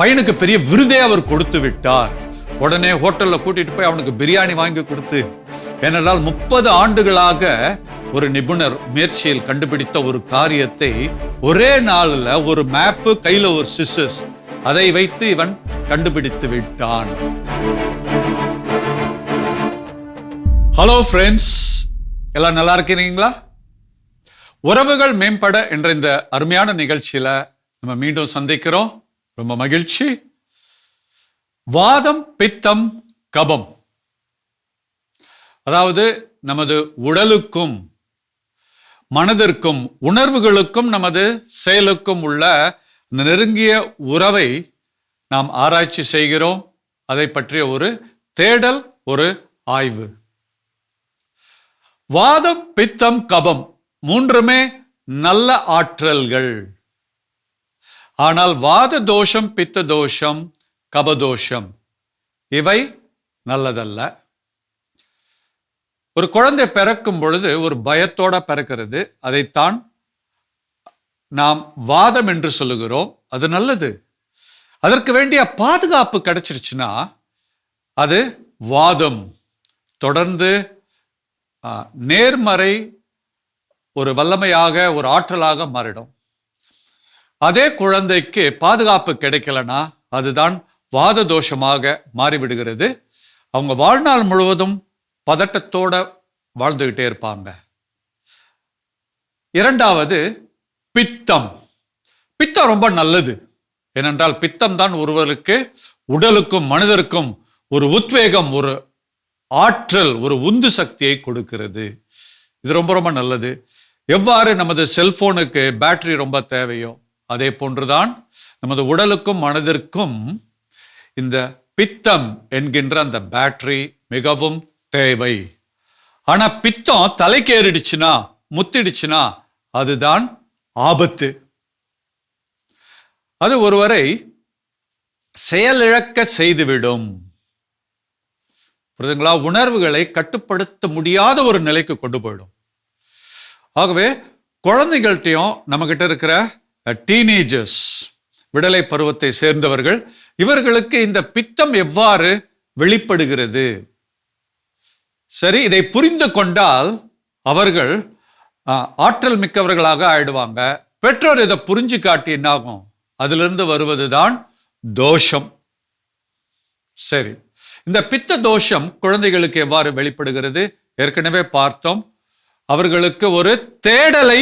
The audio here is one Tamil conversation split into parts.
பையனுக்கு பெரிய விருதே அவர் கொடுத்து விட்டார். உடனே ஹோட்டல்ல கூட்டிட்டு போய் அவனுக்கு பிரியாணி வாங்கி கொடுத்து ஏனென்றால் முப்பது ஆண்டுகளாக ஒரு நிபுணர் முயற்சியில் கண்டுபிடித்த ஒரு காரியத்தை ஒரே நாளில் ஒரு மேப்பு கையில் ஒரு சிசஸ் அதை வைத்து இவன் கண்டுபிடித்து விட்டான். ஹலோ ஃப்ரெண்ட்ஸ் எல்லாம் நல்லா இருக்கிறீங்களா? உறவுகள் மேம்பட என்ற இந்த அருமையான நிகழ்ச்சியில நம்ம மீண்டும் சந்திக்கிறோம். ரொம்ப மகிழ்ச்சி. வாதம் பித்தம் கபம். அதாவது நமது உடலுக்கும் மனதிற்கும் உணர்வுகளுக்கும் நமது செயலுக்கும் உள்ள இந்த நெருங்கிய உறவை நாம் ஆராய்ச்சி செய்கிறோம். அதை பற்றிய ஒரு தேடல் ஒரு ஆய்வு. வாதம் பித்தம் கபம் மூன்றுமே நல்ல ஆற்றல்கள். ஆனால் வாத தோஷம் பித்த தோஷம் கபதோஷம் இவை நல்லதல்ல. ஒரு குழந்தை பிறக்கும் பொழுது ஒரு பயத்தோட பிறக்கிறது. அதைத்தான் நாம் வாதம் என்று சொல்லுகிறோம். அது நல்லது. அதற்கு வேண்டிய பாதுகாப்பு கிடைச்சிருச்சுன்னா அது வாதம். தொடர்ந்து நேர்மறை ஒரு வல்லமையாக ஒரு ஆற்றலாக மாறிடும். அதே குழந்தைக்கு பாதுகாப்பு கிடைக்கலனா அதுதான் வாத தோஷமாக மாறிவிடுகிறது. அவங்க வாழ்நாள் முழுவதும் பதட்டத்தோட வாழ்ந்துகிட்டே இருப்பாங்க. இரண்டாவது பித்தம். பித்தம் ரொம்ப நல்லது. ஏனென்றால் பித்தம் தான் ஒருவருக்கு உடலுக்கும் மனிதருக்கும் ஒரு உத்வேகம் ஒரு ஆற்றல் ஒரு உந்து சக்தியை கொடுக்கிறது. இது ரொம்ப ரொம்ப நல்லது. எவ்வாறு நமது செல்போனுக்கு பேட்டரி ரொம்ப தேவையோ அதே போன்றுதான் நமது உடலுக்கும் மனதிற்கும் இந்த பித்தம் என்கின்ற அந்த பேட்டரி மிகவும் தேவை. ஆனா பித்தம் தலைக்கேறிடுச்சுன்னா முத்திடுச்சுன்னா அதுதான் ஆபத்து. அது ஒருவரை செயலிழக்க செய்துவிடும். புரியுதுங்களா? உணர்வுகளை கட்டுப்படுத்த முடியாத ஒரு நிலைக்கு கொண்டு போயிடும். ஆகவே குழந்தைகள்கிட்டையும் நம்மக்கிட்ட இருக்கிற டீனேஜர்ஸ் விடலை பருவத்தை சேர்ந்தவர்கள் இவர்களுக்கு இந்த பித்தம் எவ்வாறு வெளிப்படுகிறது? சரி இதை புரிந்து கொண்டால் அவர்கள் ஆற்றல் மிக்கவர்களாக ஆயிடுவாங்க. பெற்றோர் இதை புரிஞ்சு காட்டி என்னாகும்? அதிலிருந்து வருவதுதான் தோஷம். சரி இந்த பித்த தோஷம் குழந்தைகளுக்கு எவ்வாறு வெளிப்படுகிறது? ஏற்கனவே பார்த்தோம். அவர்களுக்கு ஒரு தேடலை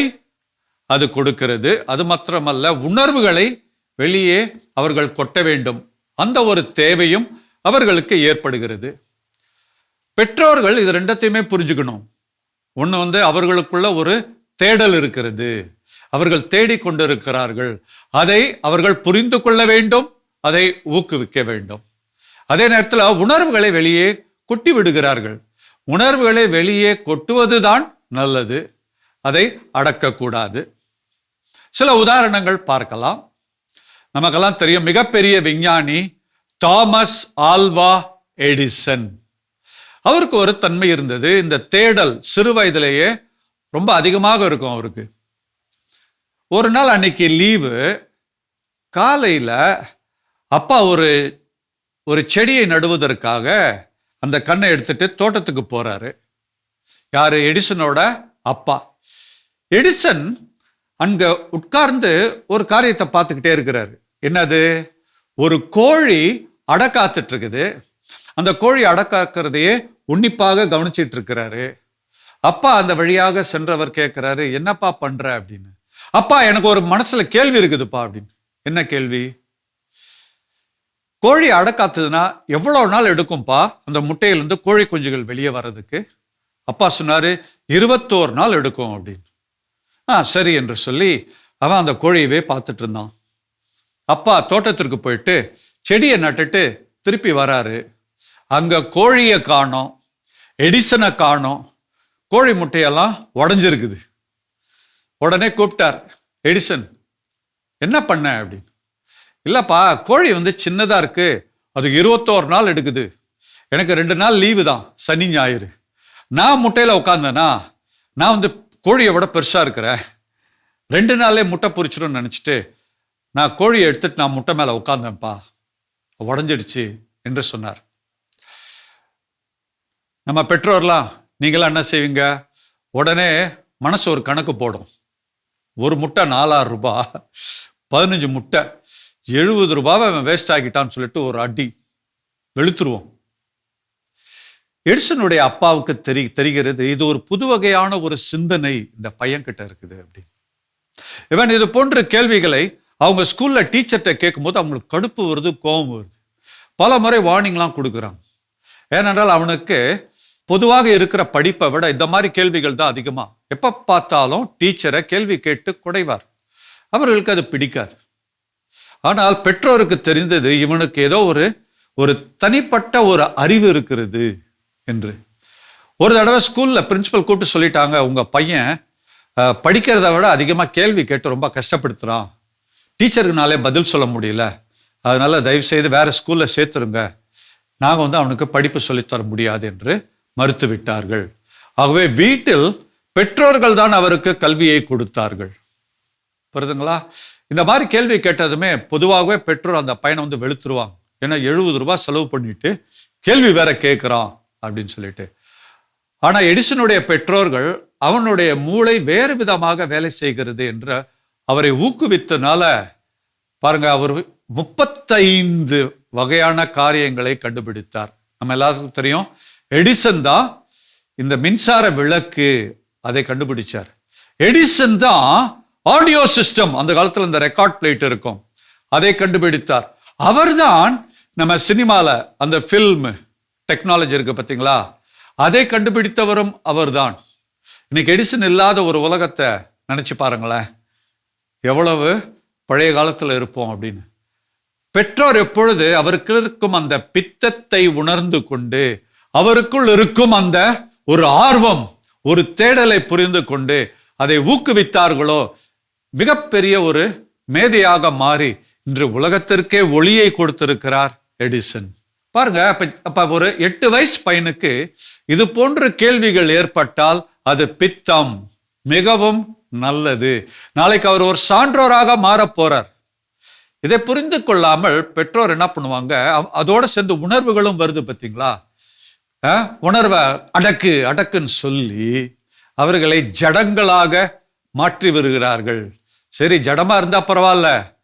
அது கொடுக்கிறது. அது மாத்திரமல்ல உணர்வுகளை வெளியே அவர்கள் கொட்ட வேண்டும். அந்த ஒரு தேவையும் அவர்களுக்கு ஏற்படுகிறது. பெற்றோர்கள் இது ரெண்டத்தையுமே புரிஞ்சுக்கணும். ஒன்று வந்து அவர்களுக்குள்ள ஒரு தேடல் இருக்கிறது. அவர்கள் தேடிக்கொண்டிருக்கிறார்கள் அதை அவர்கள் புரிந்து கொள்ள வேண்டும். அதை ஊக்குவிக்க வேண்டும். அதே நேரத்தில் உணர்வுகளை வெளியே கொட்டி விடுகிறார்கள். உணர்வுகளை வெளியே கொட்டுவதுதான் நல்லது. அதை அடக்கக்கூடாது. சில உதாரணங்கள் பார்க்கலாம். நமக்கெல்லாம் தெரியும் மிகப்பெரிய விஞ்ஞானி தாமஸ் ஆல்வா எடிசன். அவருக்கு ஒரு தன்மை இருந்தது. இந்த தேடல் சிறு வயதிலேயே ரொம்ப அதிகமாக இருக்கும் அவருக்கு. ஒரு நாள் அன்னைக்கு லீவு. காலையில் அப்பா ஒரு ஒரு செடியை நடுவதற்காக அந்த கண்ணை எடுத்துட்டு தோட்டத்துக்கு போறாரு. யாரு? எடிசனோட அப்பா. எடிசன் அங்க உட்கார்ந்து ஒரு காரியத்தை பார்த்துக்கிட்டே இருக்கிறாரு. என்னது? ஒரு கோழி அடக்காத்துட்டு இருக்குது. அந்த கோழி அடக்காக்கிறதையே உன்னிப்பாக கவனிச்சிட்டு இருக்கிறாரு அப்பா அந்த வழியாக சென்றவர் கேட்கிறாரு என்னப்பா பண்ற? அப்படின்னு. அப்பா எனக்கு ஒரு மனசுல கேள்வி இருக்குதுப்பா அப்படின்னு. என்ன கேள்வி? கோழி அடக்காத்துதுன்னா எவ்வளவு நாள் எடுக்கும்பா? அந்த முட்டையிலிருந்து கோழி குஞ்சுகள் வெளியே வர்றதுக்கு. அப்பா சொன்னாரு இருபத்தோரு நாள் எடுக்கும் அப்படின்னு. ஆ சரி என்று சொல்லி அவன் அந்த கோழியவே பார்த்துட்டு இருந்தான் அப்பா தோட்டத்திற்கு போயிட்டு செடியை நட்டுட்டு திருப்பி வராரு. அங்க கோழியை காணோம். எடிசனை காணோம் கோழி முட்டையெல்லாம் உடஞ்சிருக்குது. உடனே கூப்பிட்டார் எடிசன் என்ன பண்ண? அப்படின்னு. இல்லைப்பா கோழி வந்து சின்னதாக இருக்குது அது இருபத்தோரு நாள் எடுக்குது. எனக்கு ரெண்டு நாள் லீவு தான் சனி ஞாயிறு. நான் முட்டையில் உட்காந்தேனா நான் வந்து கோழியை விட பெருசாக இருக்கிறேன். ரெண்டு நாளே முட்டை பொரிச்சிடும்னு நினச்சிட்டு நான் கோழியை எடுத்துட்டு நான் முட்டை மேலே உட்காந்தேன்ப்பா உடஞ்சிடுச்சு என்று சொன்னார். நம்ம பெற்றோர்லாம் நீங்களாம் என்ன செய்வீங்க? உடனே மனசு ஒரு கணக்கு போடும். ஒரு முட்டை நாலாயிரம் ரூபா பதினஞ்சு முட்டை எழுபது ரூபாவை அவன் வேஸ்ட் ஆகிட்டான்னு சொல்லிட்டு ஒரு அடி வெளுத்துருவோம். எடிசனுடைய அப்பாவுக்கு தெரி தெரிகிறது இது ஒரு புது வகையான ஒரு சிந்தனை இந்த பையன்கிட்ட இருக்குது அப்படின்னு. இவன் இது போன்ற கேள்விகளை அவங்க ஸ்கூல்ல டீச்சர்கிட்ட கேட்கும்போது அவங்களுக்கு கடுப்பு வருது கோபம் வருது. பல முறை வார்னிங்லாம் கொடுக்குறாங்க ஏனென்றால் அவனுக்கு பொதுவாக இருக்கிற படிப்பை விட இந்த மாதிரி கேள்விகள் தான் அதிகமாக எப்போ பார்த்தாலும் டீச்சரை கேள்வி கேட்டு குடைவார். அவர்களுக்கு அது பிடிக்காது. ஆனால் பெற்றோருக்கு தெரிந்தது இவனுக்கு ஏதோ ஒரு ஒரு தனிப்பட்ட ஒரு அறிவு இருக்கிறது என்று. ஒரு தடவை ஸ்கூலில் பிரின்சிபல் கூப்பிட்டு சொல்லிட்டாங்க உங்கள் பையன் படிக்கிறத படிக்கிறதை விட அதிகமாக கேள்வி கேட்டு ரொம்ப கஷ்டப்படுத்துகிறான் டீச்சருக்குனாலே பதில் சொல்ல முடியல. அதனால் தயவு செய்து ஸ்கூலில் சேர்த்துருங்க. நாங்கள் வந்து அவனுக்கு படிப்பு சொல்லித்தர முடியாது என்று மறுத்து விட்டார்கள் ஆகவே வீட்டில் பெற்றோர்கள் தான் அவருக்கு கல்வியை கொடுத்தார்கள். புரிதுங்களா இந்த மாதிரி கேள்வி கேட்டதுமே பொதுவாகவே பெற்றோர் அந்த பையனை வந்து வெளுத்துருவாங்க. ஏன்னா எழுபது ரூபாய் செலவு பண்ணிட்டு கேள்வி வேற கேட்குறான் அப்படின்னு சொல்லிட்டு. ஆனா எடிசனுடைய பெற்றோர்கள் அவனுடைய மூளை வேறு விதமாக வேலை செய்கிறது என்ற அவரை ஊக்குவித்தனால பாருங்க அவர் முப்பத்தைந்து வகையான காரியங்களை கண்டுபிடித்தார். நம்ம எல்லாருக்கும் தெரியும் எடிசன் தான் இந்த மின்சார விளக்கு அதை கண்டுபிடிச்சார். எடிசன் தான் ஆடியோ சிஸ்டம் அந்த காலத்தில் இந்த ரெக்கார்ட் பிளேட் இருக்கும் அதை கண்டுபிடித்தார். அவர்தான் நம்ம சினிமாவில் அந்த ஃபில்ம் டெக்னாலஜி இருக்கு பார்த்தீங்களா அதை கண்டுபிடித்தவரும் அவர்தான். இன்னைக்கு எடிசன் இல்லாத ஒரு உலகத்தை நினைச்சு பாருங்களேன். எவ்வளவு பழைய காலத்தில் இருப்போம் அப்படின்னு. பெற்றோர் எப்பொழுது அவருக்கு இருக்கும் அந்த பித்தத்தை உணர்ந்து கொண்டு அவருக்குள் இருக்கும் அந்த ஒரு ஆர்வம் ஒரு தேடலை புரிந்து கொண்டு அதை ஊக்குவித்தார்களோ மிகப்பெரிய ஒரு மேதையாக மாறி இன்று உலகத்திற்கே ஒளியை கொடுத்திருக்கிறார் எடிசன். பாருங்க அப்ப ஒரு எட்டு வயசு பையனுக்கு இது போன்ற கேள்விகள் ஏற்பட்டால் அது பித்தம் மிகவும் நல்லது. நாளைக்கு அவர் ஒரு சான்றோராக மாறப் போறார். இதை புரிந்து கொள்ளாமல் பெற்றோர் என்ன பண்ணுவாங்க அதோட சேர்ந்து உணர்வுகளும் வருது பார்த்தீங்களா உணர்வை? அடக்கு அடக்குன்னு சொல்லி அவர்களை ஜடங்களாக மாற்றி வருகிறார்கள். சரி ஜடமா இருந்தா பரவாயில்ல.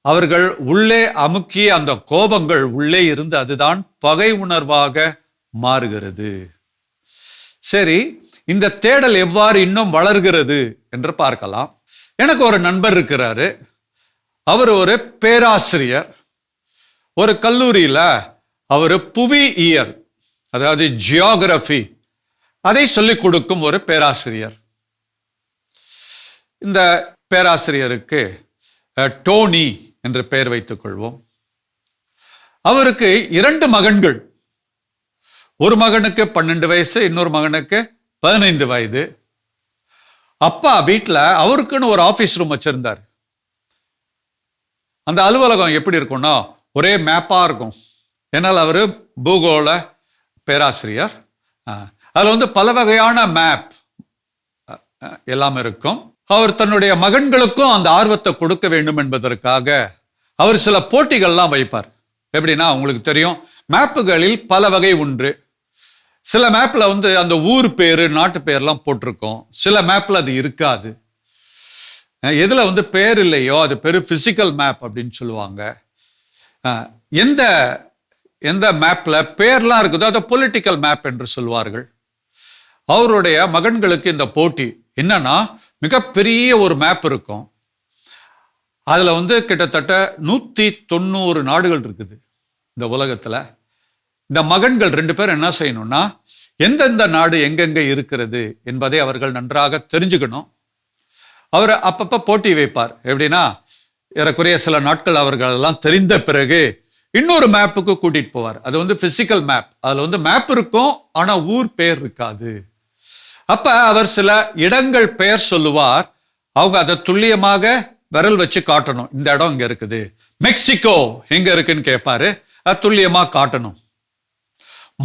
அவர்கள் உள்ளே அமுக்கிய அந்த கோபங்கள் உள்ளே இருந்து அதுதான் பகை உணர்வாக மாறுகிறது. சரி இந்த தேடல் எவ்வாறு இன்னும் வளர்கிறது என்று பார்க்கலாம். எனக்கு ஒரு நண்பர் இருக்கிறாரு. அவர் ஒரு பேராசிரியர். ஒரு கல்லூரியில அவர் புவியியல். அதாவது ஜியோகிராஃபி அதை சொல்லிக் கொடுக்கும் ஒரு பேராசிரியர். இந்த பேராசிரியருக்கு டோனி என்று பெயர் வைத்துக் கொள்வோம். அவருக்கு இரண்டு மகன்கள். ஒரு மகனுக்கு பன்னெண்டு வயசு இன்னொரு மகனுக்கு பதினைந்து வயது. அப்பா வீட்டில் அவருக்குன்னு ஒரு ஆஃபீஸ் ரூம் வச்சிருந்தார். அந்த அலுவலகம் எப்படி இருக்கும்னா ஒரே மேப்பாக இருக்கும். ஏன்னால் அவர் பூகோள பேராசிரியர். அதில் வந்து பல வகையான மேப் எல்லாம் இருக்கும். அவர் தன்னுடைய மகன்களுக்கும் அந்த ஆர்வத்தை கொடுக்க வேண்டும் என்பதற்காக அவர் சில போட்டிகள்லாம் வைப்பார். எப்படின்னா உங்களுக்கு தெரியும் மேப்புகளில் பல வகை உண்டு. சில மேப்பில் வந்து அந்த ஊர் பேர் நாட்டு பேர்லாம் போட்டிருக்கோம். சில மேப்பில் அது இருக்காது. எதில் வந்து பேர் இல்லையோ அது பேர் ஃபிசிக்கல் மேப் அப்படின்னு சொல்லுவாங்க. எந்த எந்த மேப்பில் பேர்லாம் இருக்குதோ அதை பொலிட்டிக்கல் மேப் என்று சொல்வார்கள். அவருடைய மகன்களுக்கு இந்த போட்டி என்னன்னா மிகப்பெரிய ஒரு மேப் இருக்கும். அதில் வந்து கிட்டத்தட்ட நூற்றி தொண்ணூறு நாடுகள் இருக்குது இந்த உலகத்தில். இந்த மகன்கள் ரெண்டு பேரும் என்ன செய்யணும்னா எந்தெந்த நாடு எங்கெங்கே இருக்கிறது என்பதை அவர்கள் நன்றாக தெரிஞ்சுக்கணும். அவர் அப்பப்போ போட்டி வைப்பார். எப்படின்னா ஏறக்குறைய சில நாட்கள் அவர்களெல்லாம் தெரிந்த பிறகு இன்னொரு மேப்புக்கு கூட்டிட்டு போவார். அது வந்து பிசிக்கல் மேப் அதுல வந்து மேப் இருக்கும் ஆனா ஊர் பெயர் இருக்காது. அப்ப அவர் சில இடங்கள் பெயர் சொல்லுவார். அவங்க அதை துல்லியமாக விரல் வச்சு காட்டணும். இந்த இடம் இங்க இருக்குது. மெக்சிகோ எங்க இருக்குன்னு கேட்பாரு அது துல்லியமா காட்டணும்.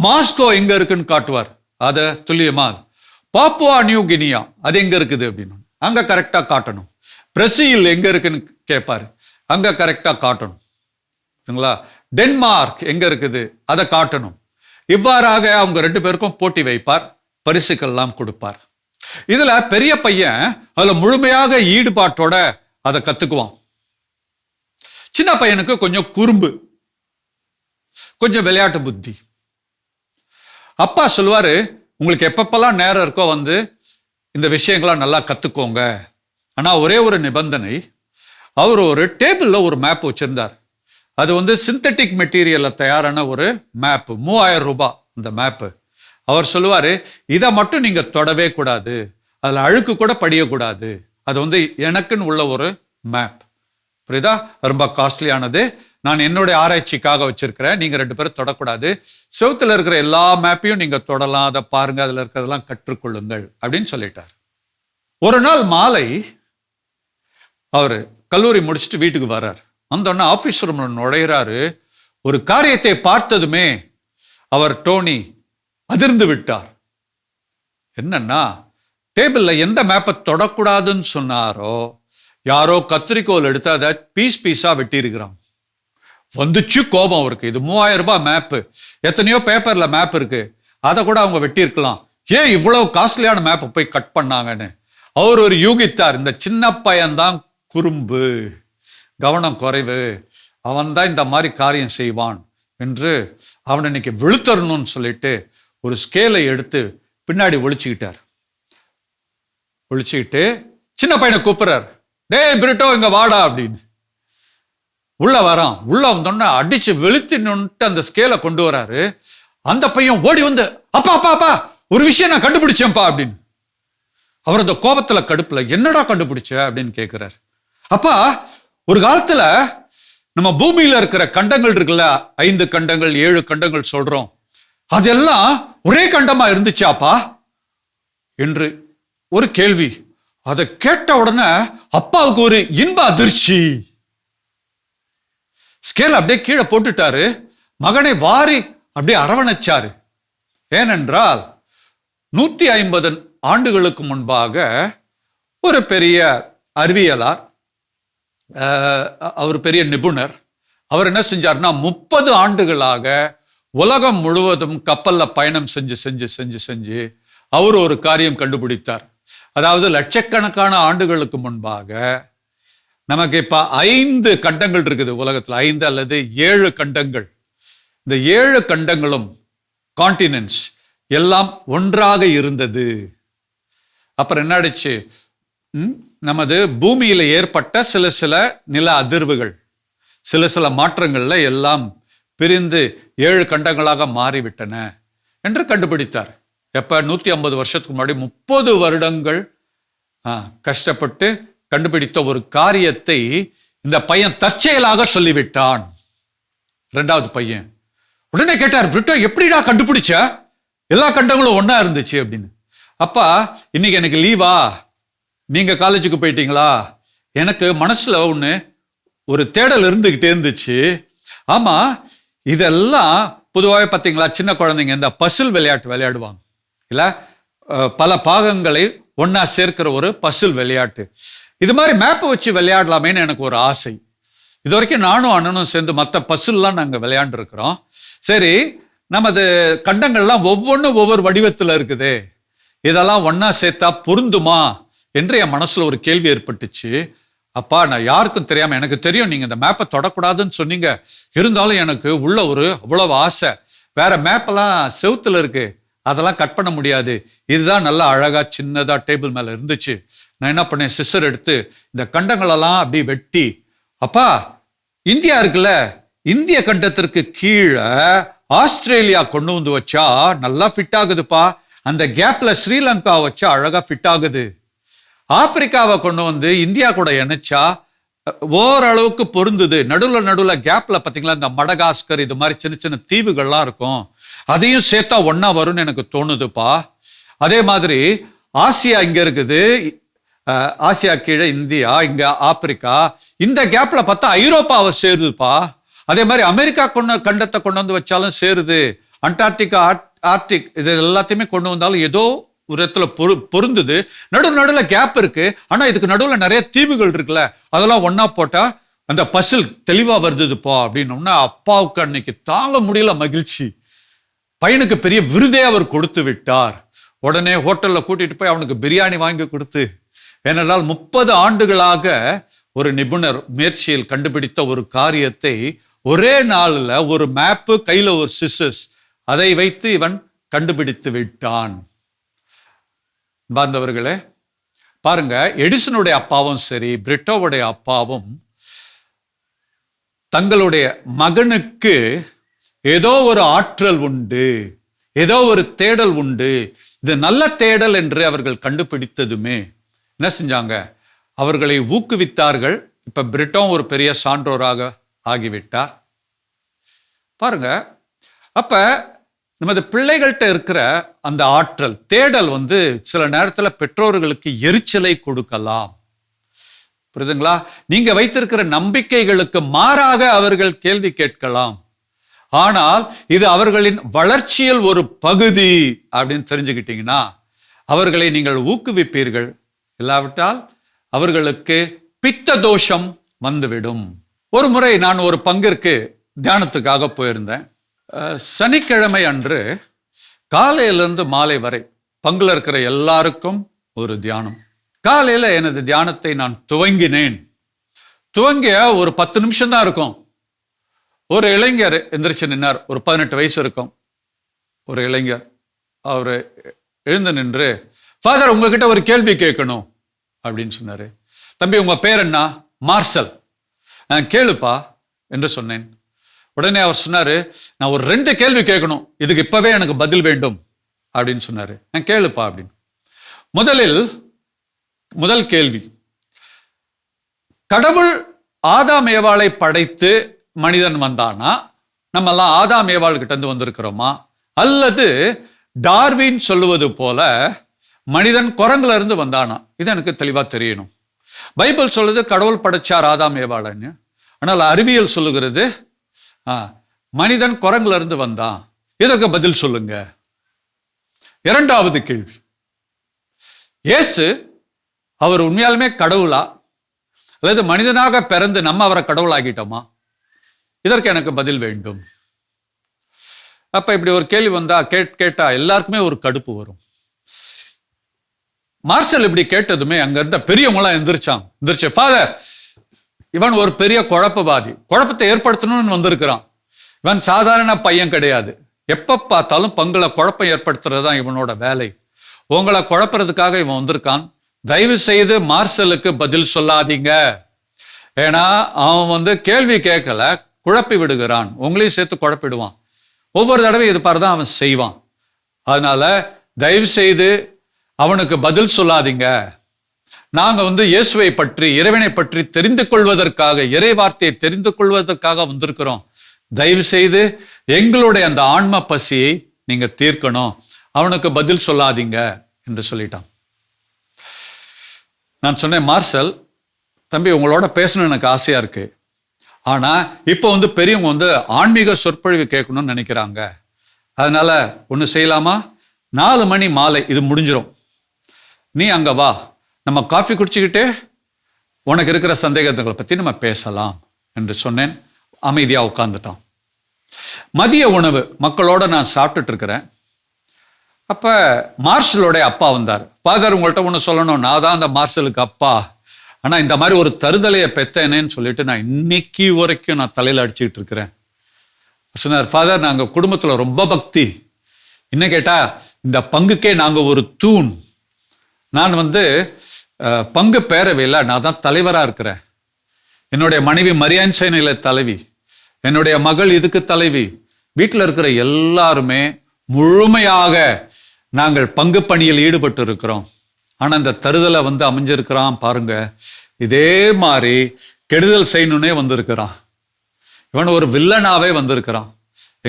மாஸ்கோ எங்க இருக்குன்னு காட்டுவார். அதை துல்லியமா. பாப்புவா நியூ கினியா அது எங்க இருக்குது அப்படின்னு. அங்க கரெக்டா காட்டணும். பிரசீல் எங்க இருக்குன்னு கேட்பாரு அங்க கரெக்டா காட்டணும். சரிங்களா? டென்மார்க் எங்க இருக்குது? அதை காட்டணும். இவ்வாறாக அவங்க ரெண்டு பேருக்கும் போட்டி வைப்பார் பரிசுக்கெல்லாம் கொடுப்பார். இதுல பெரிய பையன் அதுல முழுமையாக ஈடுபாட்டோட அதை கத்துக்குவான். சின்ன பையனுக்கு கொஞ்சம் குறும்பு கொஞ்சம் விளையாட்டு புத்தி. அப்பா சொல்லுவாரு உங்களுக்கு எப்பப்பெல்லாம் நேரம் இருக்கோ வந்து இந்த விஷயங்களை நல்லா கத்துக்கோங்க. ஆனா ஒரே ஒரு நிபந்தனை அவர் ஒரு டேபிள்ல ஒரு மேப் வச்சிருந்தார். அது வந்து சிந்தட்டிக் மெட்டீரியலில் தயாரான ஒரு மேப்பு மூவாயிரம் ரூபாய் இந்த மேப்பு அவர் சொல்லுவார் இதை மட்டும் நீங்கள் தொடவே கூடாது. அதில் அழுக்கு கூட படியக்கூடாது. அது வந்து எனக்குன்னு உள்ள ஒரு மேப் புரியுதா? ரொம்ப காஸ்ட்லியானது நான் என்னுடைய ஆராய்ச்சிக்காக வச்சிருக்கிறேன். நீங்கள் ரெண்டு பேரும் தொடக்கூடாது. செவத்தில் இருக்கிற எல்லா மேப்பையும் நீங்கள் தொடலாம். அதை பாருங்க. அதில் இருக்கிறதெல்லாம் கற்றுக்கொள்ளுங்கள். அப்படின்னு சொல்லிட்டார். ஒரு நாள் மாலை அவர் கல்லூரி முடிச்சுட்டு வீட்டுக்கு வர்றார். வந்தோடனே ஆஃபீஸ் ரூம்ல நுழையிறாரு. ஒரு காரியத்தை பார்த்ததுமே அவர் டோனி அதிர்ந்து விட்டார். என்னன்னா டேபிளில் எந்த மேப்பை தொடக்கூடாதுன்னு சொன்னாரோ யாரோ கத்திரிக்கோல் எடுத்து அதை பீஸ் பீஸாக வெட்டியிருக்கிறான். வந்துச்சு கோபம் அவருக்கு. இது மூவாயிரம் ரூபாய் மேப்பு எத்தனையோ பேப்பரில் மேப் இருக்கு. அதை கூட அவங்க வெட்டியிருக்கலாம். ஏன் இவ்வளவு காஸ்ட்லியான மேப்பை போய் கட் பண்ணாங்கன்னு? அவர் ஒரு யூகித்தார். இந்த சின்ன பையன்தான் குறும்பு. கவனம் குறைவு. அவன் தான் இந்த மாதிரி காரியம் செய்வான் என்று அவனை இன்னைக்கு விழுத்தரணும்னு சொல்லிட்டு ஒரு ஸ்கேலை எடுத்து பின்னாடி ஒழிச்சுக்கிட்டார் ஒழிச்சுக்கிட்டு சின்ன பையனை கூப்பிடுறார். டேய் பிரிட்டோ இங்க வாடா அப்படின்னு. உள்ள வரான். உள்ள வந்தோடனே அடிச்சு வெளுத்து அந்த ஸ்கேலை கொண்டு வராரு. அந்த பையன் ஓடி வந்து அப்பா அப்பா அப்பா ஒரு விஷயம் நான் கண்டுபிடிச்சேன்ப்பா அப்படின்னு. அவர் அந்த கோபத்துல கடுப்புல என்னடா கண்டுபிடிச்ச? அப்படின்னு கேட்கிறார் அப்பா ஒரு காலத்துல நம்ம பூமியில இருக்கிற கண்டங்கள் இருக்குல்ல ஐந்து கண்டங்கள் ஏழு கண்டங்கள் சொல்றோம். அதெல்லாம் ஒரே கண்டமா இருந்துச்சாப்பா? என்று ஒரு கேள்வி. அதை கேட்ட உடனே அப்பாவுக்கு ஒரு இன்ப அதிர்ச்சி. ஸ்கேல் அப்படியே கீழே போட்டுட்டாரு. மகனை வாரி அப்படியே அரவணைச்சாரு. ஏனென்றால் நூத்தி ஐம்பது ஆண்டுகளுக்கு முன்பாக ஒரு பெரிய அறிவியலார் அவர் பெரிய நிபுணர். அவர் என்ன செஞ்சார்னா முப்பது ஆண்டுகளாக உலகம் முழுவதும் கப்பலில் பயணம் செஞ்சு செஞ்சு செஞ்சு செஞ்சு அவர் ஒரு காரியம் கண்டுபிடித்தார். அதாவது லட்சக்கணக்கான ஆண்டுகளுக்கு முன்பாக நமக்கு இப்போ ஐந்து கண்டங்கள் இருக்குது உலகத்தில். ஐந்து அல்லது ஏழு கண்டங்கள். இந்த ஏழு கண்டங்களும் கான்டினென்ட்ஸ் எல்லாம் ஒன்றாக இருந்தது. அப்புறம் என்ன ஆயிடுச்சு? நமது பூமியில் ஏற்பட்ட சில சில நில அதிர்வுகள் சில சில மாற்றங்களில் எல்லாம் பிரிந்து ஏழு கண்டங்களாக மாறிவிட்டன என்று கண்டுபிடித்தார். எப்போ? நூற்றி ஐம்பது வருஷத்துக்கு முன்னாடி முப்பது வருடங்கள் கஷ்டப்பட்டு கண்டுபிடித்த ஒரு காரியத்தை இந்த பையன் தற்செயலாக சொல்லிவிட்டான். ரெண்டாவது பையன் உடனே கேட்டார் பிரிட்டோ எப்படிடா கண்டுபிடிச்ச? எல்லா கண்டங்களும் ஒன்றா இருந்துச்சு அப்படின்னு. அப்பா இன்னைக்கு எனக்கு லீவா நீங்கள் காலேஜுக்கு போயிட்டீங்களா? எனக்கு மனசில் ஒன்று ஒரு தேடல் இருந்துக்கிட்டே இருந்துச்சு. ஆமாம் இதெல்லாம் பொதுவாகவே பார்த்தீங்களா சின்ன குழந்தைங்க இந்த பசில் விளையாட்டு விளையாடுவாங்க. இல்லை பல பாகங்களை ஒன்றா சேர்க்கிற ஒரு பசில் விளையாட்டு. இது மாதிரி மேப்பை வச்சு விளையாடலாமேன்னு எனக்கு ஒரு ஆசை. இது வரைக்கும் நானும் அண்ணனும் சேர்ந்து மற்ற பசுல்லாம் நாங்கள் விளையாண்டுருக்குறோம். சரி நமது கண்டங்கள்லாம் ஒவ்வொன்றும் ஒவ்வொரு வடிவத்தில் இருக்குது. இதெல்லாம் ஒன்றா சேர்த்தா பொருந்துமா? என்று என் மனசில் ஒரு கேள்வி ஏற்பட்டுச்சு. அப்பா நான் யாருக்கும் தெரியாமல் எனக்கு தெரியும் நீங்கள் இந்த மேப்பை தொடக்கூடாதுன்னு சொன்னீங்க. இருந்தாலும் எனக்கு உள்ள ஒரு அவ்வளவு ஆசை. வேற மேப்பெல்லாம் செவுத்துல இருக்கு. அதெல்லாம் கட் பண்ண முடியாது. இதுதான் நல்லா அழகாக சின்னதாக டேபிள் மேலே இருந்துச்சு. நான் என்ன பண்ணேன்? சிஸ்டர் எடுத்து இந்த கண்டங்களெல்லாம் அப்படியே வெட்டி. அப்பா இந்தியா இருக்குல்ல? இந்திய கண்டத்திற்கு கீழே ஆஸ்திரேலியா கொண்டு வந்து வச்சா நல்லா ஃபிட் ஆகுதுப்பா. அந்த கேப்ல ஸ்ரீலங்கா வச்சா அழகா ஃபிட் ஆகுது. ஆப்பிரிக்காவை கொண்டு வந்து இந்தியா கூட இணைச்சா ஓரளவுக்கு பொருந்துது. நடுவில் நடுவில் கேப்பில் பார்த்தீங்களா இந்த மடகாஸ்கர் இது மாதிரி சின்ன சின்ன தீவுகள்லாம் இருக்கும். அதையும் சேர்த்தா ஒன்றா வரும்னு எனக்கு தோணுதுப்பா. அதே மாதிரி ஆசியா இங்கே இருக்குது. ஆசியா கீழே இந்தியா இங்கே ஆப்பிரிக்கா. இந்த கேப்பில் பார்த்தா ஐரோப்பாவை சேருதுப்பா. அதே மாதிரி அமெரிக்கா கொண்டு கண்டத்தை கொண்டு வந்து வச்சாலும் சேருது. அண்டார்டிகா ஆர்டிக் இது எல்லாத்தையுமே கொண்டு வந்தாலும் ஏதோ ஒரு இடத்துல பொரு பொருந்துது. நடுவு நடுவில் கேப் இருக்கு. ஆனா இதுக்கு நடுவில் நிறைய தீவுகள் இருக்குல்ல. அதெல்லாம் ஒன்றா போட்டா அந்த பசில் தெளிவா வருதுப்பா அப்படின்னோம்னா அப்பாவுக்கு அன்னைக்கு தாங்க முடியல மகிழ்ச்சி. பையனுக்கு பெரிய விருதே அவர் கொடுத்து விட்டார். உடனே ஹோட்டலில் கூட்டிட்டு போய் அவனுக்கு பிரியாணி வாங்கி கொடுத்து ஏனென்றால் முப்பது ஆண்டுகளாக ஒரு நிபுணர் முயற்சியில் கண்டுபிடித்த ஒரு காரியத்தை ஒரே நாளில் ஒரு மேப்பு கையில் ஒரு சிசஸ் அதை வைத்து இவன் கண்டுபிடித்து விட்டான். பாந்தவர்களே பாருங்க எடிசனுடைய அப்பாவும் சரி பிரிட்டோவுடைய அப்பாவும் தங்களுடைய மகனுக்கு ஏதோ ஒரு ஆற்றல் உண்டு ஏதோ ஒரு தேடல் உண்டு. இது நல்ல தேடல் என்று அவர்கள் கண்டுபிடித்ததுமே. என்ன செஞ்சாங்க? அவர்களை ஊக்குவித்தார்கள். இப்ப பிரிட்டோ ஒரு பெரிய சான்றோராக ஆகிவிட்டார். பாருங்க அப்ப நமது பிள்ளைகள்கிட்ட இருக்கிற அந்த ஆற்றல் தேடல் வந்து சில நேரத்தில் பெற்றோர்களுக்கு எரிச்சலை கொடுக்கலாம். புரியுதுங்களா? நீங்க வைத்திருக்கிற நம்பிக்கைகளுக்கு மாறாக அவர்கள் கேள்வி கேட்கலாம். ஆனால் இது அவர்களின் வளர்ச்சியில் ஒரு பகுதி அப்படின்னு தெரிஞ்சுக்கிட்டீங்கன்னா அவர்களை நீங்கள் ஊக்குவிப்பீர்கள். இல்லாவிட்டால் அவர்களுக்கு பித்த தோஷம் வந்துவிடும். ஒரு முறை நான் ஒரு பங்கிற்கு தியானத்துக்காக போயிருந்தேன். சனிக்கிழமை அன்று காலையிலிருந்து மாலை வரை பங்குல இருக்கிற எல்லாருக்கும் ஒரு தியானம். காலையில் எனது தியானத்தை நான் துவங்கினேன். துவங்கிய ஒரு பத்து நிமிஷம் தான் இருக்கும். ஒரு இளைஞர் எந்திரிச்சு நின்னார். ஒரு பதினெட்டு வயசு இருக்கும். ஒரு இளைஞர். அவர் எழுந்து நின்று ஃபாதர் உங்ககிட்ட ஒரு கேள்வி கேட்கணும். அப்படின்னு சொன்னார். தம்பி உங்கள் பேர் என்ன? மார்சல். "அஹ், கேளுப்பா என்று சொன்னேன். உடனே அவர் சொன்னாரு நான் ஒரு ரெண்டு கேள்வி கேட்கணும். இதுக்கு இப்பவே எனக்கு பதில் வேண்டும். அப்படின்னு சொன்னாரு. நான் கேளுப்பா அப்படின்னு. முதலில் முதல் கேள்வி. கடவுள் ஆதாம் ஏவாளை படைத்து மனிதன் வந்தானா? நம்ம எல்லாம் ஆதாம் ஏவாள் கிட்ட இருந்து வந்திருக்கிறோமா? அல்லது டார்வின் சொல்லுவது போல மனிதன் குரங்குல இருந்து வந்தானா? இது எனக்கு தெளிவாக தெரியணும். பைபிள் சொல்லுது கடவுள் படைச்சார் ஆதாம் ஏவாளன்னு. ஆனால் அறிவியல் சொல்லுகிறது மனிதன் குரங்குல இருந்து வந்தான். இதற்கு பதில் சொல்லுங்க. இரண்டாவது கேள்வி. இயேசு அவர் உண்மையாலுமே கடவுளா? அல்லது மனிதனாக பிறந்து நம்ம அவரை கடவுளாகிட்டோமா இதற்கு எனக்கு பதில் வேண்டும். அப்ப இப்படி ஒரு கேள்வி வந்தா கேட் கேட்டா எல்லாருக்குமே ஒரு கடுப்பு வரும். மார்ஷல் இப்படி கேட்டதுமே அங்க இருந்த பெரியவங்களாம் எந்திரிச்சான் எந்திரிச்சு ஃபாதர் இவன் ஒரு பெரிய குழப்பவாதி. குழப்பத்தை ஏற்படுத்தணும்னு வந்திருக்கிறான். இவன் சாதாரண பையன் கிடையாது. எப்போ பார்த்தாலும் பங்குல குழப்பம் ஏற்படுத்துறது தான் இவனோட வேலை. உங்களை குழப்புறதுக்காக இவன் வந்திருக்கான். தயவு செய்து மார்சலுக்கு பதில் சொல்லாதீங்க. ஏன்னா அவன் வந்து கேள்வி கேட்கல குழப்பி விடுகிறான். உங்களையும் சேர்த்து குழப்பிடுவான். ஒவ்வொரு தடவை இது பாரு தான் அவன் செய்வான். அதனால தயவு செய்து அவனுக்கு பதில் சொல்லாதீங்க. நாங்க வந்து இயேசுவை பற்றி இறைவனை பற்றி தெரிந்து கொள்வதற்காக இறை வார்த்தையை தெரிந்து கொள்வதற்காக வந்திருக்கிறோம். தயவு செய்து எங்களுடைய அந்த ஆன்ம பசியை நீங்க தீர்க்கணும். அவனுக்கு பதில் சொல்லாதீங்க என்று சொல்லிட்டான். நான் சொன்னேன் மார்ஷல் தம்பி உங்களோட பேசணும் எனக்கு ஆசையா இருக்கு. ஆனா இப்போ வந்து பெரியவங்க வந்து ஆன்மீக சொற்பொழிவு கேட்கணும்னு நினைக்கிறாங்க. அதனால ஒன்று செய்யலாமா? நாலு மணி மாலை இது முடிஞ்சிடும் நீ அங்க வா. நம்ம காஃபி குடிச்சுக்கிட்டே உனக்கு இருக்கிற சந்தேகங்களை பற்றி நம்ம பேசலாம் என்று சொன்னேன். அமைதியாக உட்காந்துட்டான் மதிய உணவு மக்களோட நான் சாப்பிட்டுட்டு இருக்கிறேன். அப்போ மார்ஷலோடைய அப்பா வந்தார். ஃபாதர் உங்கள்கிட்ட ஒன்று சொல்லணும். நான் தான் அந்த மார்ஷலுக்கு அப்பா. ஆனால் இந்த மாதிரி ஒரு தருதலையை பெத்தேனேன்னு சொல்லிட்டு நான் இன்னைக்கு வரைக்கும் நான் தலையில் அடிச்சுக்கிட்டு இருக்கிறேன். சொன்னார் ஃபாதர் நாங்கள் குடும்பத்தில் ரொம்ப பக்தி. என்ன கேட்டால் இந்த பங்குக்கே நாங்கள் ஒரு தூண். நான் வந்து பங்கு பேரவையில் நான் தான் தலைவராக இருக்கிறேன். என்னுடைய மனைவி மரியான் சேனையில் தலைவி என்னுடைய மகள் இதுக்கு தலைவி வீட்டில் இருக்கிற எல்லாருமே முழுமையாக நாங்கள் பங்கு பணியில் ஈடுபட்டு இருக்கிறோம் ஆனால் இந்த தருதலை வந்து அமைஞ்சிருக்கிறான் பாருங்க. இதே மாதிரி கெடுதல் செய்யணுன்னே வந்திருக்கிறான். இவன் ஒரு வில்லனாவே வந்திருக்கிறான்.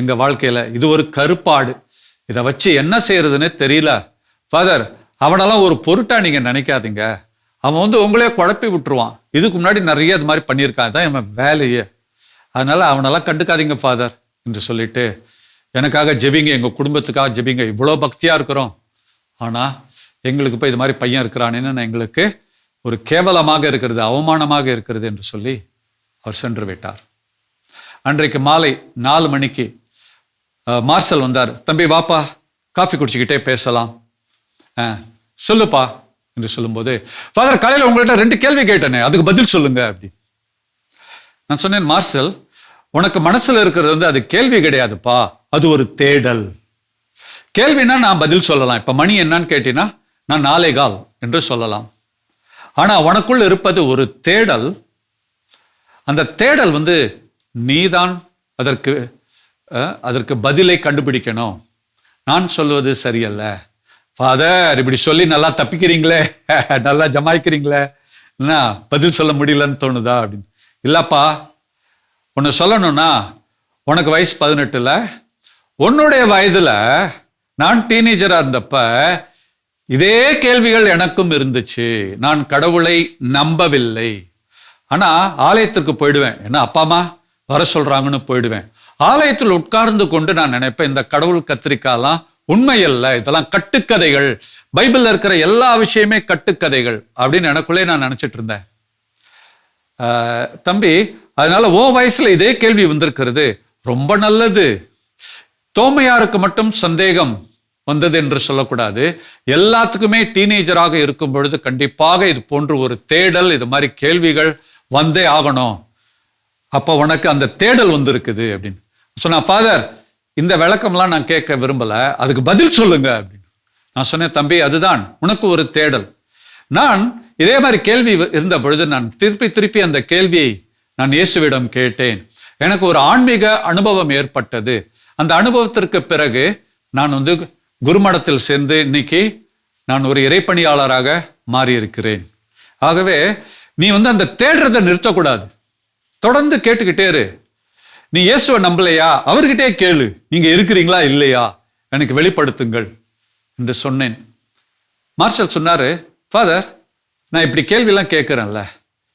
எங்கள் வாழ்க்கையில் இது ஒரு கருப்பாடு. இதை வச்சு என்ன செய்யறதுன்னே தெரியல. ஃபாதர் அவனெல்லாம் ஒரு பொருட்டா நீங்க நினைக்காதீங்க. அவன் வந்து உங்களே குழப்பி விட்டுருவான். இதுக்கு முன்னாடி நிறைய இது மாதிரி பண்ணியிருக்கான். தான் இவன் வேலையே. அதனால அவனெல்லாம் கண்டுக்காதீங்க ஃபாதர் என்று சொல்லிட்டு எனக்காக ஜெபிங்க எங்கள் குடும்பத்துக்காக ஜெபிங்க. இவ்வளோ பக்தியாக இருக்கிறோம். ஆனால் எங்களுக்கு இப்போ இது மாதிரி பையன் இருக்கிறானேன்னு எங்களுக்கு ஒரு கேவலமாக இருக்கிறது அவமானமாக இருக்கிறது என்று சொல்லி அவர் சென்று விட்டார். அன்றைக்கு மாலை நாலு மணிக்கு மார்சல் வந்தார். தம்பி வாப்பா காஃபி குடிச்சுக்கிட்டே பேசலாம். சொல்லுப்பா என்று சொல்லும்போது ஃபாதர் காலையில் உங்கள்கிட்ட ரெண்டு கேள்வி கேட்டேனே அதுக்கு பதில் சொல்லுங்க அப்படி. நான் சொன்னேன் மார்சல் உனக்கு மனசில் இருக்கிறது வந்து அது கேள்வி கிடையாதுப்பா அது ஒரு தேடல். கேள்வினா நான் பதில் சொல்லலாம். இப்போ மணி என்னன்னு கேட்டீங்கன்னா நான் நாளை கால் என்று சொல்லலாம். ஆனால் உனக்குள் இருப்பது ஒரு தேடல். அந்த தேடல் வந்து நீதான் அதற்கு அதற்கு பதிலை கண்டுபிடிக்கணும். நான் சொல்வது சரியல்ல. ஃபாதர் இப்படி சொல்லி நல்லா தப்பிக்கிறீங்களே? நல்லா ஜமாய்க்கிறீங்களே? என்ன பதில் சொல்ல முடியலன்னு தோணுதா அப்படின்னு. இல்லைப்பா ஒன்று சொல்லணும்னா உனக்கு வயசு பதினெட்டுல உன்னுடைய வயதுல நான் டீனேஜராக இருந்தப்ப இதே கேள்விகள் எனக்கும் இருந்துச்சு. நான் கடவுளை நம்பவில்லை. ஆனால் ஆலயத்திற்கு போயிடுவேன். என்ன அப்பா அம்மா வர சொல்கிறாங்கன்னு போயிடுவேன். ஆலயத்தில் உட்கார்ந்து கொண்டு நான் நினைப்பேன் இந்த கடவுள் கத்திரிக்காலாம் உண்மை அல்ல இதெல்லாம் கட்டுக்கதைகள். பைபிளில் இருக்கிற எல்லா விஷயமே கட்டுக்கதைகள் அப்படின்னு எனக்குள்ளே நான் நினச்சிட்டு இருந்தேன். ஆஹ் தம்பி அதனால ஓ வயசுல இதே கேள்வி வந்திருக்கிறது. ரொம்ப நல்லது. தோமையாருக்கு மட்டும் சந்தேகம் வந்தது என்று சொல்லக்கூடாது. எல்லாத்துக்குமே டீனேஜராக இருக்கும் பொழுது கண்டிப்பாக இது போன்ற ஒரு தேடல் இது மாதிரி கேள்விகள் வந்தே ஆகணும். அப்போ உனக்கு அந்த தேடல் வந்திருக்குது அப்படின்னு. சொன்னா ஃபாதர் இந்த விளக்கம்லாம் நான் கேட்க விரும்பலை. அதுக்கு பதில் சொல்லுங்க அப்படின்னு. நான் சொன்னேன் தம்பி அதுதான். உனக்கு ஒரு தேடல். நான் இதே மாதிரி கேள்வி இருந்த பொழுது நான் திருப்பி திருப்பி அந்த கேள்வியை நான் இயேசுவிடம் கேட்டேன். எனக்கு ஒரு ஆன்மீக அனுபவம் ஏற்பட்டது. அந்த அனுபவத்திற்கு பிறகு நான் வந்து குருமடத்தில் சேர்ந்து இன்னைக்கு நான் ஒரு இறைப்பணியாளராக மாறியிருக்கிறேன். ஆகவே நீ வந்து அந்த தேடுறதை நிறுத்தக்கூடாது. தொடர்ந்து கேட்டுக்கிட்டே இரு. நீ இயேசுவை நம்பலையா? அவர்கிட்டே கேளு. நீங்க இருக்கிறீங்களா இல்லையா? எனக்கு வெளிப்படுத்துங்கள் என்று சொன்னேன். மார்ஷல் சொன்னாரு ஃபாதர் நான் இப்படி கேள்வியெல்லாம் கேட்குறேன்ல.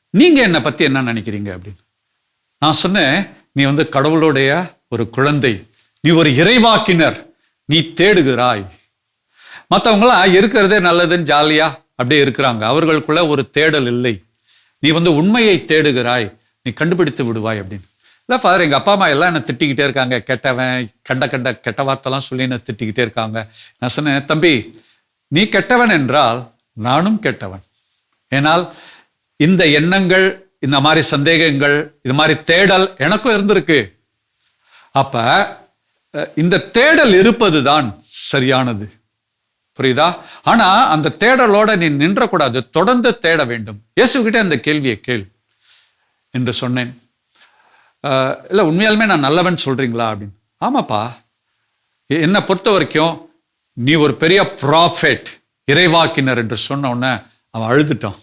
நீங்க என்னை பத்தி என்ன நினைக்கிறீங்க? அப்படின்னு. நான் சொன்னேன் நீ வந்து கடவுளுடைய ஒரு குழந்தை. நீ ஒரு இறைவாக்கினர். நீ தேடுகிறாய். மற்றவங்களாம் இருக்கிறதே நல்லதுன்னு ஜாலியா அப்படியே இருக்கிறாங்க. அவர்களுக்குள்ள ஒரு தேடல் இல்லை. நீ வந்து உண்மையை தேடுகிறாய். நீ கண்டுபிடித்து விடுவாய் அப்படின்னு. இல்லை ஃபாதர் எங்கள் அப்பா அம்மா எல்லாம் என்னை திட்டிக்கிட்டே இருக்காங்க. கெட்டவன் கண்ட கண்ட கெட்ட வார்த்தைலாம் சொல்லி என்னை திட்டிக்கிட்டே இருக்காங்க. நான் சொன்னேன் தம்பி நீ கெட்டவன் என்றால் நானும் கெட்டவன். ஏனால் இந்த எண்ணங்கள் இந்த மாதிரி சந்தேகங்கள் இது மாதிரி தேடல் எனக்கும் இருந்திருக்கு. அப்போ இந்த தேடல் இருப்பது தான் சரியானது. புரியுதா? ஆனால் அந்த தேடலோட நீ நின்றக்கூடாது. தொடர்ந்து தேட வேண்டும். இயேசுகிட்ட அந்த கேள்வியை கேள் என்று சொன்னேன். இல்லை உண்மையாலுமே நான் நல்லவன் சொல்கிறீங்களா அப்படின்னு. ஆமாப்பா. எ- என்னை பொறுத்த வரைக்கும் நீ ஒரு பெரிய ப்ராஃபெட் இறைவாக்கினர் என்று சொன்ன உடனே அவன் அழுதுட்டான்.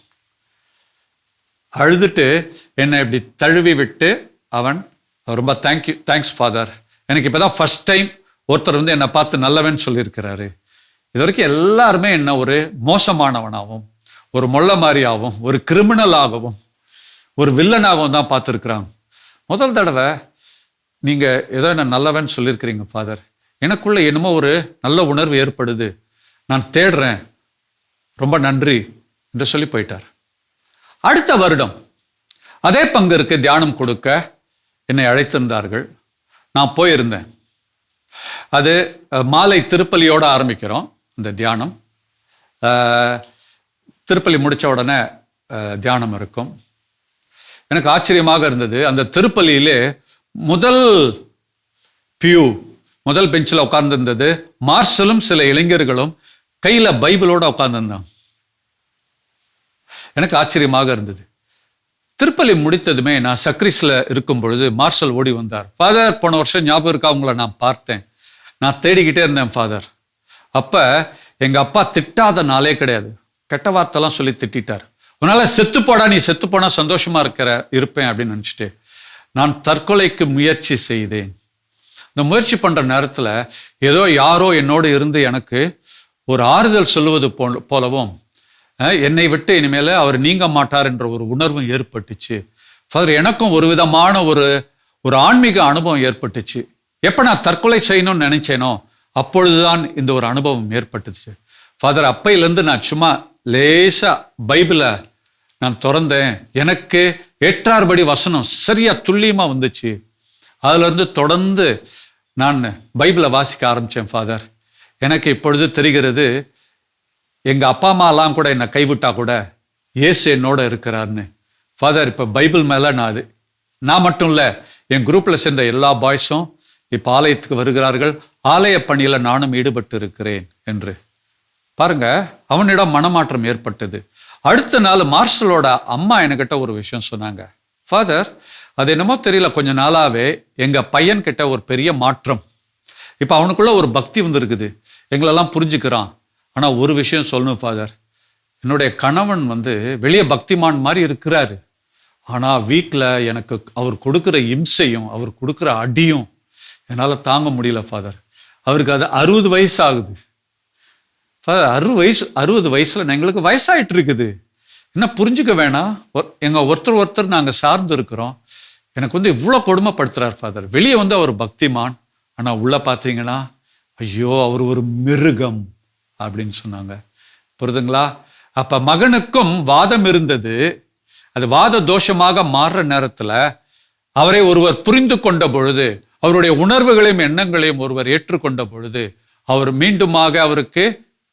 அழுதுட்டு என்னை இப்படி தழுவி விட்டு அவன் ரொம்ப தேங்க்யூ தேங்க்ஸ் ஃபாதர் எனக்கு இப்போ தான் ஃபர்ஸ்ட் டைம் ஒருத்தர் வந்து என்னை பார்த்து நல்லவன் சொல்லியிருக்கிறாரு. இது வரைக்கும் எல்லாருமே என்ன ஒரு மோசமானவனாகவும் ஒரு மொள்ள மாதிரியாகவும் ஒரு கிரிமினலாகவும் ஒரு வில்லனாகவும் தான் பார்த்துருக்குறாங்க. முதல் தடவை நீங்கள் ஏதோ என்ன நல்லவன் சொல்லியிருக்கிறீங்க ஃபாதர் எனக்குள்ள என்னமோ ஒரு நல்ல உணர்வு ஏற்படுது. நான் தேடுறேன். ரொம்ப நன்றி என்று சொல்லி போயிட்டார். அடுத்த வருடம் அதே பங்கிற்கு தியானம் கொடுக்க என்னை அழைத்திருந்தார்கள். நான் போயிருந்தேன். அது மாலை திருப்பலியோட ஆரம்பிக்கிறோம் இந்த தியானம். திருப்பலி முடித்த உடனே தியானம் இருக்கும். எனக்கு ஆச்சரியமாக இருந்தது. அந்த திருப்பலியிலே முதல் பியூ முதல் பெஞ்சில் உட்கார்ந்துருந்தது. மார்ஷலும் சில இளைஞர்களும் கையில் பைபிளோட உட்கார்ந்திருந்தாங்க எனக்கு ஆச்சரியமாக இருந்தது. திருப்பலி முடித்ததுமே நான் சக்ரிஸில் இருக்கும் பொழுது மார்ஷல் ஓடி வந்தார். ஃபாதர் போன வருஷம் ஞாபகம் இருக்கா? உங்களை நான் பார்த்தேன். நான் தேடிக்கிட்டே இருந்தேன் ஃபாதர் அப்போ எங்கள் அப்பா திட்டாத நாளே கிடையாது. கெட்ட வார்த்தைலாம் சொல்லி திட்டிட்டார். உன்னால செத்து போடா நீ செத்து போனா சந்தோஷமா இருக்கிற இருப்பேன் அப்படின்னு நினச்சிட்டு நான் தற்கொலைக்கு முயற்சி செய்தேன். இந்த முயற்சி பண்ற நேரத்தில் ஏதோ யாரோ என்னோடு இருந்து எனக்கு ஒரு ஆறுதல் சொல்லுவது போ போலவும் என்னை விட்டு இனிமேல் அவர் நீங்க மாட்டார் என்ற ஒரு உணர்வும் ஏற்பட்டுச்சு. ஃபாதர் எனக்கும் ஒரு விதமான ஒரு ஒரு ஆன்மீக அனுபவம் ஏற்பட்டுச்சு. எப்போ நான் தற்கொலை செய்யணும்னு நினைச்சேனோ அப்பொழுதுதான் இந்த ஒரு அனுபவம் ஏற்பட்டுச்சு. ஃபாதர் அப்பையிலேருந்து நான் சும்மா லேசாக பைபிளை நான் திறந்தேன். எனக்கு ஏற்றார்படி வசனம் சரியாக துல்லியமாக வந்துச்சு. அதுலேருந்து தொடர்ந்து நான் பைபிளை வாசிக்க ஆரம்பித்தேன் ஃபாதர். எனக்கு இப்பொழுது தெரிகிறது எங்கள் அப்பா அம்மாலாம் கூட என்னை கைவிட்டா கூட இயேசு என்னோட இருக்கிறாருன்னு ஃபாதர் இப்போ பைபிள் மேலே நான் அது நான் மட்டும் இல்லை என் குரூப்பில் சேர்ந்த எல்லா பாய்ஸும் இப்போ ஆலயத்துக்கு வருகிறார்கள். ஆலய பணியில் நானும் ஈடுபட்டு இருக்கிறேன் என்று. பாருங்க அவனிடம் மனமாற்றம் ஏற்பட்டது. அடுத்த நாள் மார்ஷலோட அம்மா என்கிட்ட ஒரு விஷயம் சொன்னாங்க. ஃபாதர் அது என்னமோ தெரியல கொஞ்ச நாளாவே எங்க பையன்கிட்ட ஒரு பெரிய மாற்றம். இப்போ அவனுக்குள்ள ஒரு பக்தி வந்திருக்குது. எங்களெல்லாம் புரிஞ்சுக்கிறான். ஆனால் ஒரு விஷயம் சொல்லணும் ஃபாதர் என்னுடைய கணவன் வந்து வெளியே பக்திமான் மாதிரி இருக்கிறாரு. ஆனால் வீட்டில் எனக்கு அவர் கொடுக்குற இம்சையும் அவர் கொடுக்குற அடியும் என்னால் தாங்க முடியல ஃபாதர் அவருக்கு அது அறுபது வயசு ஆகுது. அறுபது வயசு அறுபது வயசில் எங்களுக்கு வயசாகிட்டு இருக்குது என்ன புரிஞ்சுக்க வேணாம். எங்கள் ஒருத்தர் ஒருத்தர் நாங்கள் சார்ந்து இருக்கிறோம் எனக்கு வந்து இவ்வளோ கொடுமைப்படுத்துறார் ஃபாதர். வெளியே வந்து அவர் பக்திமான். ஆனால் உள்ளே பார்த்தீங்கன்னா ஐயோ அவர் ஒரு மிருகம் அப்படின்னு சொன்னாங்க. புரிதுங்களா? அப்போ மகனுக்கும் வாதம் இருந்தது. அது வாத தோஷமாக மாறுற நேரத்தில் அவரை ஒருவர் புரிந்து கொண்ட பொழுது அவருடைய உணர்வுகளையும் எண்ணங்களையும் ஒருவர் ஏற்றுக்கொண்ட பொழுது அவர் மீண்டுமாக அவருக்கு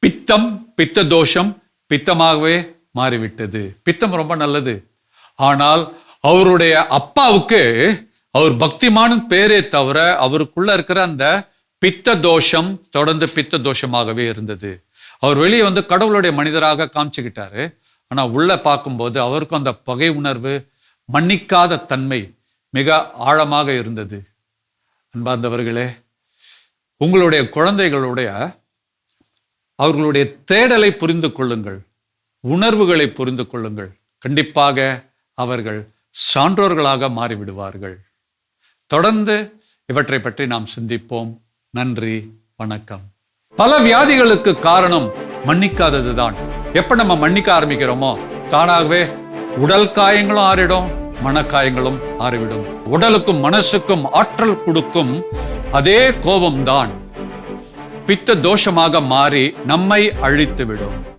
பித்தம் பித்த தோஷம் பித்தமாகவே மாறிவிட்டது. பித்தம் ரொம்ப நல்லது. ஆனால் அவருடைய அப்பாவுக்கு அவர் பக்திமான பேரே தவிர அவருக்குள்ள இருக்கிற அந்த பித்த தோஷம் தொடர்ந்து பித்த தோஷமாகவே இருந்தது. அவர் வெளியே வந்து கடவுளுடைய மனிதராக காமிச்சுக்கிட்டாரு. ஆனால் உள்ள பார்க்கும்போது அவருக்கும் அந்த பகை உணர்வு மன்னிக்காத தன்மை மிக ஆழமாக இருந்தது. அன்பார்ந்தவர்களே உங்களுடைய குழந்தைகளுடைய அவர்களுடைய தேடலை புரிந்து கொள்ளுங்கள். உணர்வுகளை புரிந்து கொள்ளுங்கள். கண்டிப்பாக அவர்கள் சான்றோர்களாக மாறிவிடுவார்கள். தொடர்ந்து இவற்றை பற்றி நாம் சிந்திப்போம். நன்றி வணக்கம். பல வியாதிகளுக்கு காரணம் மன்னிக்காததுதான். எப்ப நம்ம மன்னிக்க ஆரம்பிக்கிறோமோ தானாகவே உடல் காயங்களும் ஆறிடும் மனக்காயங்களும் ஆறிவிடும். உடலுக்கும் மனசுக்கும் ஆற்றல் கொடுக்கும் அதே கோபம்தான். பித்த தோஷமாக மாறி நம்மை அழித்துவிடும்.